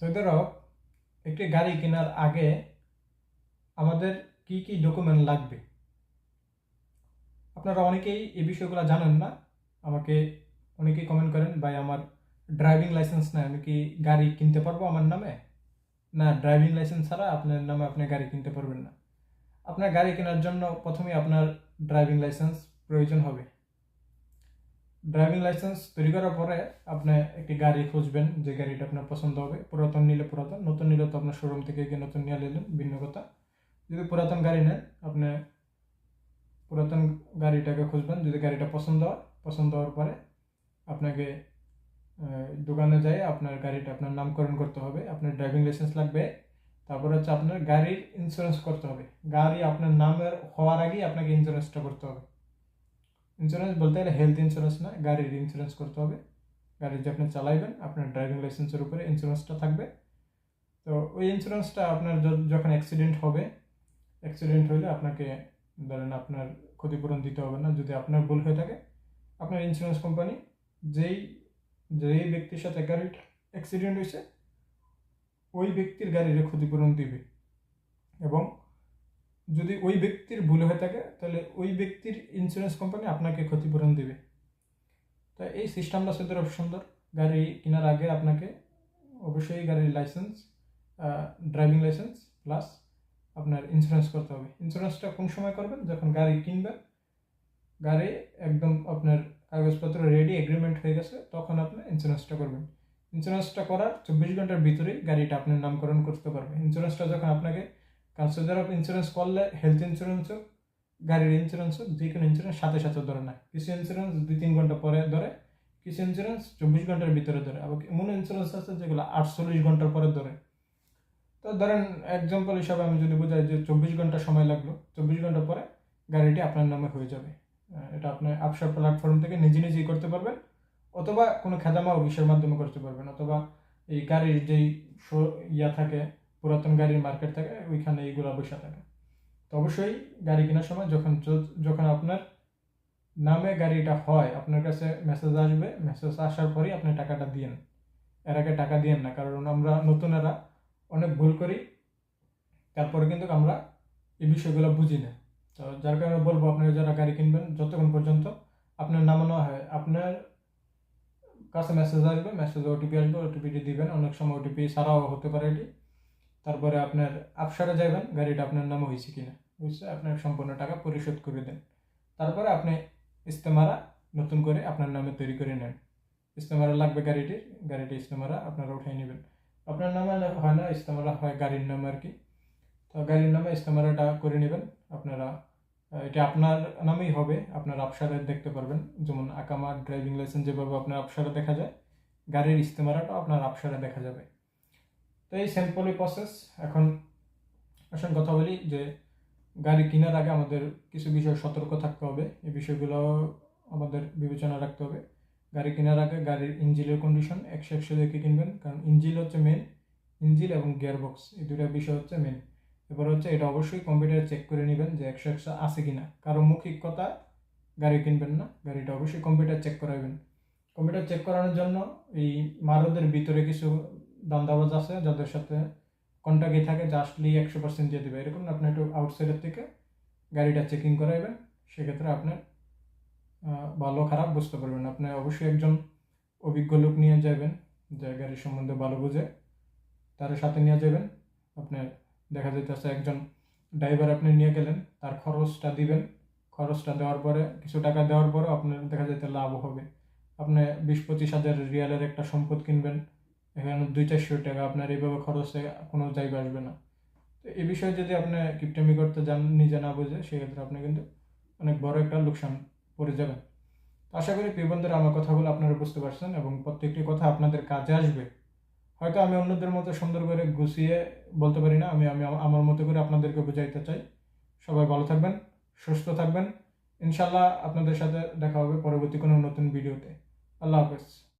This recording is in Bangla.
সৌদি একটি গাড়ি কেনার আগে আমাদের কি কি ডকুমেন্ট লাগবে? আপনারা অনেকেই এই বিষয়গুলো জানেন না। আমাকে অনেকেই কমেন্ট করেন, ভাই, আমার ড্রাইভিং লাইসেন্স নাই, আমি কি গাড়ি কিনতে পারব আমার নামে? না ড্রাইভিং লাইসেন্স ছাড়া আপনার নামে আপনি গাড়ি কিনতে পারবেন না। আপনার গাড়ি কেনার জন্য প্রথমে আপনার ড্রাইভিং লাইসেন্স প্রয়োজন হবে। ড্রাইভিং লাইসেন্স তৈরি করার পরে আপনি একটি গাড়ি খুঁজবেন, যে গাড়িটা আপনার পছন্দ হবে। পুরাতন নিলে পুরাতন, নতুন নিলে তো আপনার শোরুম থেকে গিয়ে নতুন নিয়ে নিলেন, ভিন্ন কথা। যদি পুরাতন গাড়ি নেন, আপনি পুরাতন গাড়িটাকে খুঁজবেন, যদি গাড়িটা পছন্দ হয়, পছন্দ হওয়ার পরে আপনাকে দোকানে যাই আপনার গাড়িটা আপনার নামকরণ করতে হবে, আপনার ড্রাইভিং লাইসেন্স লাগবে। তারপর হচ্ছে আপনার গাড়ির ইন্স্যুরেন্স করতে হবে। গাড়ি আপনার নামের হওয়ার আগেই আপনাকে ইন্স্যুরেন্সটা করতে হবে। ইন্স্যুরেন্স বলতে গেলে হেলথ ইন্স্যুরেন্স না, গাড়ির ইন্স্যুরেন্স করতে হবে। গাড়ি যে আপনি চালাইবেন, আপনার ড্রাইভিং লাইসেন্সের উপরে ইন্স্যুরেন্সটা থাকবে। তো ওই ইন্স্যুরেন্সটা আপনার যখন অ্যাক্সিডেন্ট হবে অ্যাক্সিডেন্ট হলে আপনাকে ধরেন আপনার ক্ষতিপূরণ দিতে হবে না। যদি আপনার ভুল হয়ে থাকে, আপনার ইন্স্যুরেন্স কোম্পানি যেই যেই ব্যক্তির সাথে গাড়ির অ্যাক্সিডেন্ট হয়েছে, ওই ব্যক্তির গাড়ির ক্ষতিপূরণ দিবে। এবং যদি ওই ব্যক্তির ভুল হয়ে থাকে, তাহলে ওই ব্যক্তির ইন্স্যুরেন্স কোম্পানি আপনাকে ক্ষতিপূরণ দেবে। তো এই সিস্টেমটা সত্যি খুব সুন্দর। গাড়ি কেনার আগে আপনাকে অবশ্যই গাড়ির লাইসেন্স ড্রাইভিং লাইসেন্স প্লাস আপনার ইন্স্যুরেন্স করতে হবে। ইন্স্যুরেন্সটা কোন সময় করবেন? যখন গাড়ি কিনবেন, গাড়ি একদম আপনার কাগজপত্র রেডি এগ্রিমেন্ট হয়ে গেছে, তখন আপনি ইন্স্যুরেন্সটা করবেন। ইন্স্যুরেন্সটা করার চব্বিশ ঘণ্টার ভিতরেই গাড়িটা আপনার নামকরণ করতে পারবে ইন্স্যুরেন্সটা যখন আপনাকে কনসিডার অফ ইন্স্যুরেন্স করলে হেলথ ইন্স্যুরেন্স হোক, গাড়ির ইন্স্যুরেন্স হোক, যে কোনো ইন্স্যুরেন্স সাথে সাথে ধরে না কিছু ইন্স্যুরেন্স দুই তিন ঘণ্টা পরে ধরে কিছু ইন্স্যুরেন্স চব্বিশ ঘণ্টার ভিতরে ধরে। আবার এমন ইন্স্যুরেন্স আছে যেগুলো আটচল্লিশ ঘণ্টার পরে ধরে। তো ধরেন এক্সাম্পল হিসাবে আমি যদি বোঝাই যে চব্বিশ ঘণ্টা সময় লাগল, চব্বিশ ঘণ্টা পরে গাড়িটি আপনার নামে হয়ে যাবে। এটা আপনার আপসার প্ল্যাটফর্ম থেকে নিজে নিজেই করতে পারবেন, অথবা কোনো খেদামা অফিসের মাধ্যমে করতে পারবেন। অথবা এই গাড়ির যেই ইয়া থাকে পুরাতন গাড়ির মার্কেট থাকে, ওইখানে এইগুলো বসে থাকে। তো অবশ্যই গাড়ি কেনার সময় যখন যখন আপনার নামে গাড়িটা হয়, আপনার কাছে মেসেজ আসবে মেসেজ আসার পরেই আপনি টাকাটা দিয়েন। এর আগে টাকা দিয়েন না, কারণ আমরা নতুনেরা অনেক ভুল করি, তারপরে কিন্তু আমরা এই বিষয়গুলো বুঝি না। তো যার কারণে বলব, আপনারা যারা গাড়ি কিনবেন, যতক্ষণ পর্যন্ত আপনার নামানো হয়, আপনার কাছে মেসেজ আসবে মেসেজে ওটিপি আসবে ওটিপিটি দিবেন, অনেক সময় ওটিপি ছাড়াও হতে পারে এটি। তারপরে আপনার আপসারে যাবেন গাড়িটা আপনার নামে হয়েছে কিনা। বুঝছে আপনার সম্পূর্ণ টাকা পরিশোধ করে দেন। তারপরে আপনি ইস্তেমারা নতুন করে আপনার নামে তৈরি করে নেন। ইস্তেমারা লাগবে গাড়িটির গাড়িটি ইস্তেমারা আপনারা উঠাই নেবেন। আপনার নামে হয় না ইস্তেমারা হয় গাড়ির নামে আর কি। তো গাড়ির নামে ইস্তেমারাটা করে নেবেন। আপনারা এটা আপনার নামেই হবে, আপনার আপসারে দেখতে পারবেন। যেমন আকামা ড্রাইভিং লাইসেন্স যেভাবে আপনার আপসারে দেখা যায়, গাড়ির ইস্তেমারাটাও আপনার আপসারে দেখা যাবে। তো এই সিম্পলি প্রসেস এখন আসলে কথা বলি যে গাড়ি কেনার আগে আমাদের কিছু বিষয় সতর্ক থাকতে হবে। এই বিষয়গুলো আমাদের বিবেচনা রাখতে হবে। গাড়ি কেনার আগে গাড়ির ইঞ্জিলের কন্ডিশন একশো একশো দেখে কিনবেন, কারণ ইঞ্জিল হচ্ছে মেন ইঞ্জিল এবং গিয়ারবক্স এই দুটা বিষয় হচ্ছে মেন এবার হচ্ছে এটা অবশ্যই কম্পিউটারে চেক করে নেবেন যে একশো একশো আছে কিনা। কারও মৌখিক কথা গাড়ি কিনবেন না, গাড়িটা অবশ্যই কম্পিউটার চেক করাবেন। কম্পিউটার চেক করানোর জন্য এই মারুদের ভিতরে কিছু দান্দাবাজ আছে, যাদের সাথে কন্ট্যাক্টই থাকে জাস্টলি একশো পার্সেন্ট দিয়ে দেবে। এরকম আপনি একটু আউটসাইডের থেকে গাড়িটা চেকিং করাইবেন, সেক্ষেত্রে আপনি ভালো, খারাপ বুঝতে পারবেন। আপনি অবশ্যই একজন অভিজ্ঞ লোক নিয়ে যাবেন, যে গাড়ির সম্বন্ধে ভালো বুঝে, তার সাথে নিয়ে যাবেন। আপনার দেখা যাইতেছে একজন ড্রাইভার আপনি নিয়ে গেলেন, তার খরচটা দিবেন। খরচটা দেওয়ার পরে, কিছু টাকা দেওয়ার পরে আপনার দেখা যেতে লাভ হবে। আপনি বিশ পঁচিশ হাজার রিয়ালের একটা সম্পদ কিনবেন এখানে দুই চারশো টাকা, আপনার এইভাবে খরচে কোনো জায়গা আসবে না। তো এই বিষয়ে যদি আপনি কিপটামি করতে যান, নিজে না বুঝে, সেক্ষেত্রে আপনি কিন্তু অনেক বড় একটা লোকসান পড়ে যাবেন। আশা করি প্রিয় বন্ধুরা, আমার কথাগুলো আপনারা বুঝতে পারছেন এবং প্রত্যেকটি কথা আপনাদের কাজে আসবে। হয়তো আমি অন্যদের মতো সুন্দর করে গুছিয়ে বলতে পারি না, আমি আমি আমার মতো করে আপনাদেরকে বোঝাইতে চাই। সবাই ভালো থাকবেন, সুস্থ থাকবেন। ইনশাল্লাহ আপনাদের সাথে দেখা হবে পরবর্তী কোনো নতুন ভিডিওতে। আল্লাহ হাফেজ।